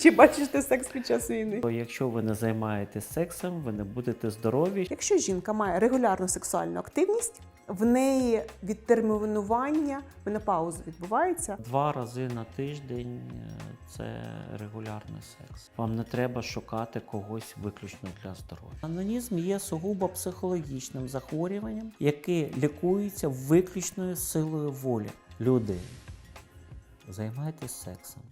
Чи бачите секс під час війни? Якщо ви не займаєтесь сексом, ви не будете здорові. Якщо жінка має регулярну сексуальну активність, в неї відтермінування менопаузи відбувається. Два рази на тиждень е, це регулярний секс. Вам не треба шукати когось виключно для здоров'я. Анонізм є сугубо психологічним захворюванням, яке лікується виключною силою волі. Люди, займайтесь сексом.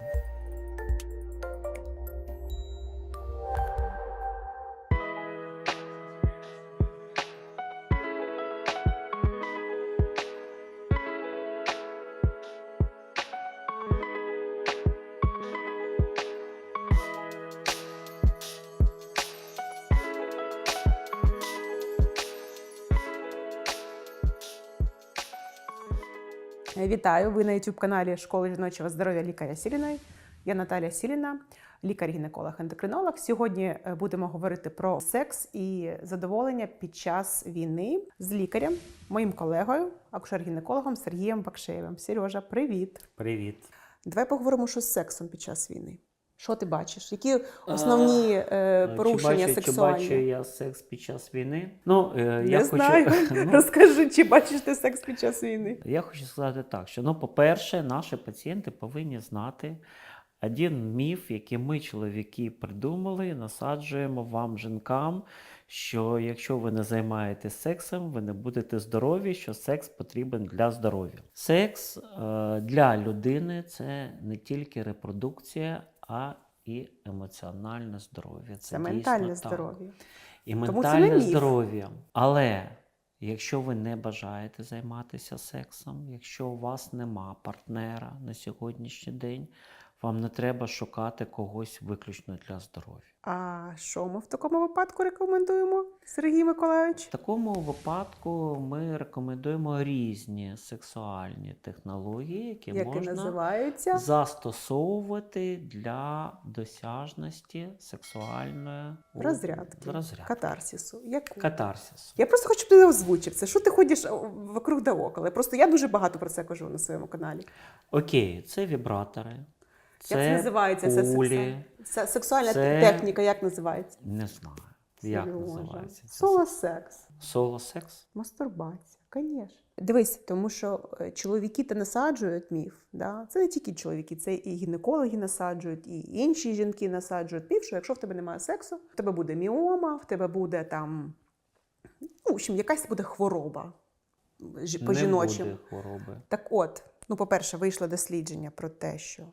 Вітаю! Ви на youtube каналі Школи жіночого здоров'я лікаря Сіліної. Я Наталя Сіліна, лікар-гінеколог ендокринолог. Сьогодні е, будемо говорити про секс і задоволення під час війни з лікарем, моїм колегою, акушер-гінекологом Сергієм Бакшеєвим. Сережа, привіт! Привіт. Давай поговоримо, що з сексом під час війни. Що ти бачиш? Які основні е, порушення чи бачу, сексуальні? Чи бачу я секс під час війни? Ну, е, Не я знаю. хочу. ну, Розкажи, чи бачиш ти секс під час війни? Я хочу сказати так, що ну, по-перше, наші пацієнти повинні знати один міф, який ми, чоловіки, придумали, насаджуємо вам, жінкам, що якщо ви не займаєтесь сексом, ви не будете здорові, що секс потрібен для здоров'я. Секс е, для людини це не тільки репродукція, а і емоціональне здоров'я. Це, дійсно ментальне так здоров'я. і Тому це ментальне здоров'я. Але якщо ви не бажаєте займатися сексом, якщо у вас нема партнера на сьогоднішній день, вам не треба шукати когось виключно для здоров'я. А що ми в такому випадку рекомендуємо, Сергій Миколаївич? В такому випадку ми рекомендуємо різні сексуальні технології, які Які можна називаються? застосовувати для досяжності сексуальної Розрядки. розрядки. Катарсісу. Яку? Катарсису. Я просто хочу, щоб ти озвучив це. Що ти ходиш вокруг да около? Просто я дуже багато про це кажу на своєму каналі. Окей, це вібратори. Як це називається? Кулі. це сексуальна це- техніка, як називається? Не знаю, як називається. Соло секс. секс. Соло секс? Мастурбація, звісно. Дивись, тому що е, чоловіки та насаджують міф. Да? Це не тільки чоловіки, це і гінекологи насаджують, і інші жінки насаджують міф, що якщо в тебе немає сексу, в тебе буде міома, в тебе буде там, ну, в общем, якась буде хвороба по Не жіночим. Так от, ну, по-перше, вийшло дослідження про те, що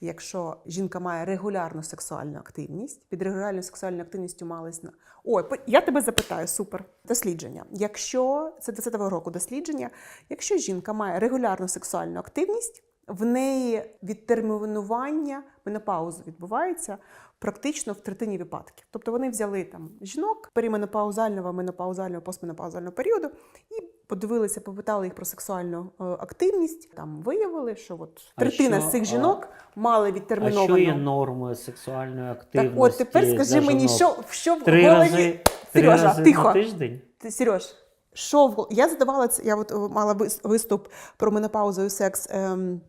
якщо жінка має регулярну сексуальну активність, під регулярною сексуальною активністю малась на. Ой, я тебе запитаю, супер. Дослідження. Якщо це 20-го року дослідження, якщо жінка має регулярну сексуальну активність, в неї відтермінування менопаузи відбувається практично в третині випадків. Тобто вони взяли там жінок періменопаузального, менопаузального, постменопаузального періоду і подивилися, попитали їх про сексуальну е, активність. Там виявили, що от третина з цих а- жінок мали А що є нормою сексуальної так, от тепер скажи мені, що, що в три голові. рази, три рази тихо. на тиждень? Ти, Сереж, що в я задавала це. Я от е, мала вис- виступ про менопаузу і секс. Ем,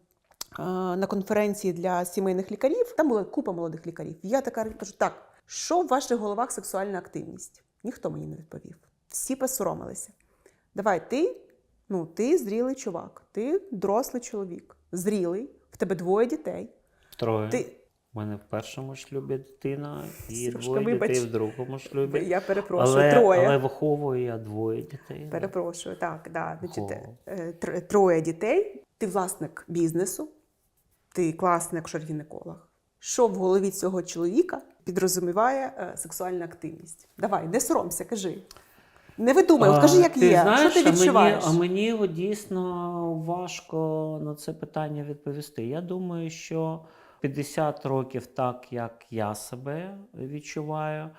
е, на конференції для сімейних лікарів. Там була купа молодих лікарів. Я така кажу: так, що в ваших головах сексуальна активність? Ніхто мені не відповів. Всі посоромилися. Давай, ти, ну, ти зрілий чувак, ти дорослий чоловік, зрілий, в тебе двоє дітей. Троє. Ти, У мене в першому шлюбі дитина і Сережка, двоє вибач. дітей в другому шлюбі. я перепрошую, але, троє. але виховую я двоє дітей. Перепрошую, так, да. Значить, е, тр- троє дітей. Ти власник бізнесу, ти класний акушер-гінеколог. Що в голові цього чоловіка підрозуміває е, сексуальна активність? Давай, не соромся, кажи. Не видумай, от кажи, як ти є. Знаєш, що ти а мені- відчуваєш? А мені дійсно важко на це питання відповісти. Я думаю, що 50 років так, як я себе відчуваю, е,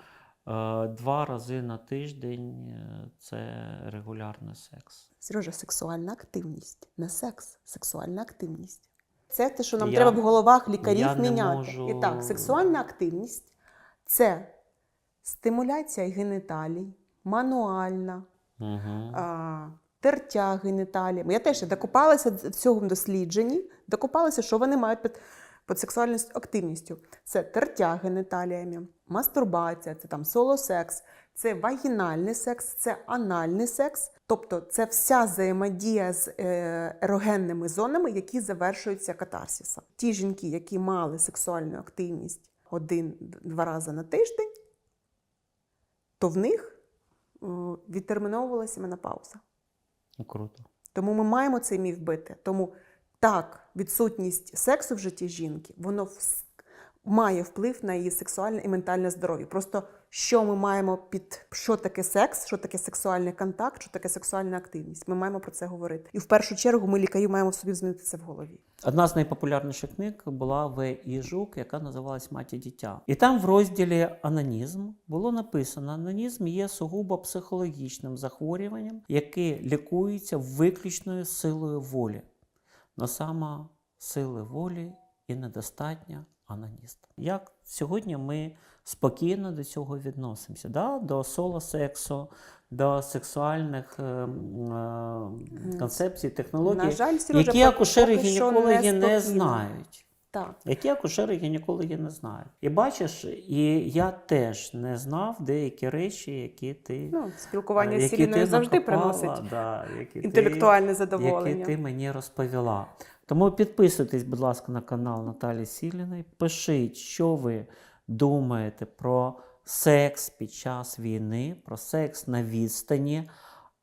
два рази на тиждень е, це регулярний секс. Сережа, сексуальна активність, не секс, сексуальна активність. Це те, що нам Я- треба в головах лікарів міняти. можу- І так, сексуальна активність це стимуляція геніталій, мануальна, Угу. а, тертя геніталіями. Я теж докопалася в цьому дослідженні, докопалася, що вони мають під, Під сексуальною активністю це тертя геніталіями, мастурбація, це там соло-секс, це вагінальний секс, це анальний секс. Тобто це вся взаємодія з е, ерогенними зонами, які завершуються катарсисом. Ті жінки, які мали сексуальну активність один-два рази на тиждень, то в них відтерміновувалася менопауза. Ну, Круто. Тому ми маємо цей міф бити. Тому так, відсутність сексу в житті жінки, воно має вплив на її сексуальне і ментальне здоров'я. Просто що ми маємо під що таке секс, що таке сексуальний контакт, що таке сексуальна активність. Ми маємо про це говорити. І в першу чергу ми лікарі маємо собі змінити це в голові. Одна з найпопулярніших книг була В. І. Жук, яка називалась Маті дитя. І там в розділі Анонізм було написано: анонізм є сугубо психологічним захворюванням, яке лікується виключною силою волі. Но саме сили волі і недостатня аноніста. Як сьогодні ми спокійно до цього відносимося? Да? До соло-сексу, до сексуальних е, е, концепцій, технологій, На жаль, Сережа, які акушери гінекологи не неспокійно. знають. Так. Які акушери гінекологи не знають. І бачиш, і я теж не знав деякі речі, які ти Ну, спілкування з які Сіріною ти завжди накопала, приносить да, які ти- інтелектуальне задоволення. які ти мені розповіла. Тому підписуйтесь, будь ласка, на канал Наталі Сіліної. Пишіть, що ви думаєте про секс під час війни, про секс на відстані.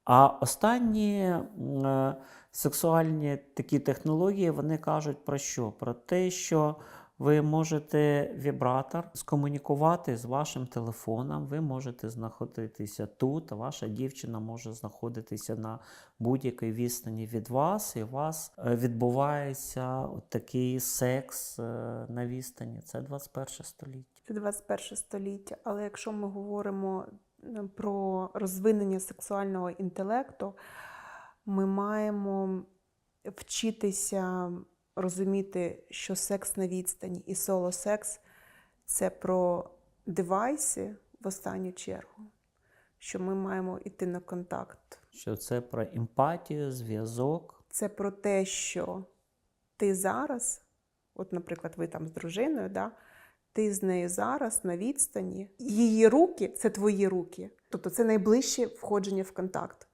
А останні е, сексуальні такі технології вони кажуть про що? Про те, що ви можете вібратор скомунікувати з вашим телефоном, ви можете знаходитися тут, ваша дівчина може знаходитися на будь-якій відстані від вас, і у вас е, відбувається от такий секс е, на відстані. Це 21 століття. Це 21 століття. Але якщо ми говоримо е, про розвинення сексуального інтелекту, ми маємо вчитися розуміти, що секс на відстані і соло-секс це про девайси в останню чергу, що ми маємо йти на контакт. Що це про емпатію, зв'язок. Це про те, що ти зараз, от, наприклад, ви там з дружиною, да, ти з нею зараз на відстані, її руки це твої руки. Тобто це найближче входження в контакт.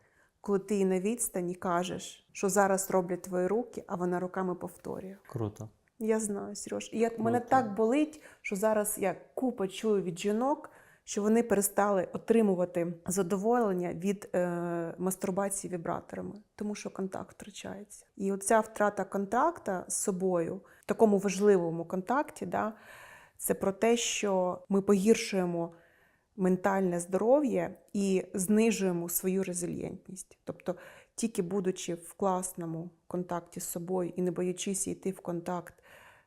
Коли ти їй на відстані кажеш, що зараз роблять твої руки, а вона руками повторює. Круто. Я знаю, Сереж. І я, мене так болить, що зараз я купа чую від жінок, що вони перестали отримувати задоволення від е, мастурбації вібраторами, тому що контакт втрачається. І оця втрата контакта з собою, в такому важливому контакті, да, це про те, що ми погіршуємо ментальне здоров'я і знижуємо свою резильєнтність. Тобто, тільки будучи в класному контакті з собою і не боячись йти в контакт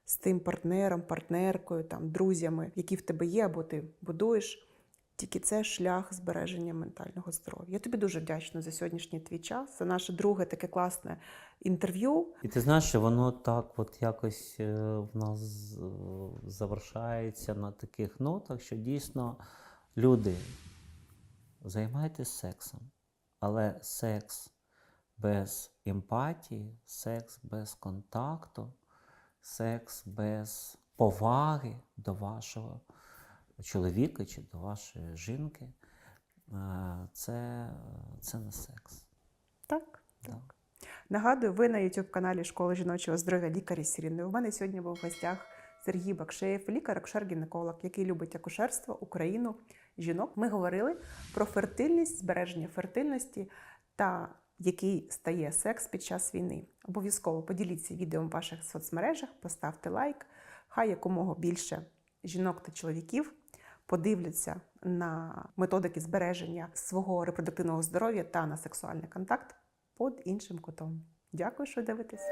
з тим партнером, партнеркою, там, друзями, які в тебе є, або ти будуєш. Тільки це шлях збереження ментального здоров'я. Я тобі дуже вдячна за сьогоднішній твій час, за наше друге таке класне інтерв'ю. І ти знаєш, що воно так от якось е, в нас е, завершається на таких нотах, що дійсно люди займайтесь сексом, але секс без емпатії, секс без контакту, секс без поваги до вашого чоловіка чи до вашої жінки, е, це, це не секс. Так, так. Нагадую, ви на youtube каналі Школи жіночого здоров'я лікарі Сіріною. У мене сьогодні був в гостях Сергій Бакшеєв, лікар акушер гінеколог який любить акушерство, Україну, жінок. Ми говорили про фертильність, збереження фертильності та який стає секс під час війни. Обов'язково поділіться відео в ваших соцмережах, поставте лайк. Хай якомога більше жінок та чоловіків подивляться на методики збереження свого репродуктивного здоров'я та на сексуальний контакт під іншим кутом. Дякую, що дивитесь.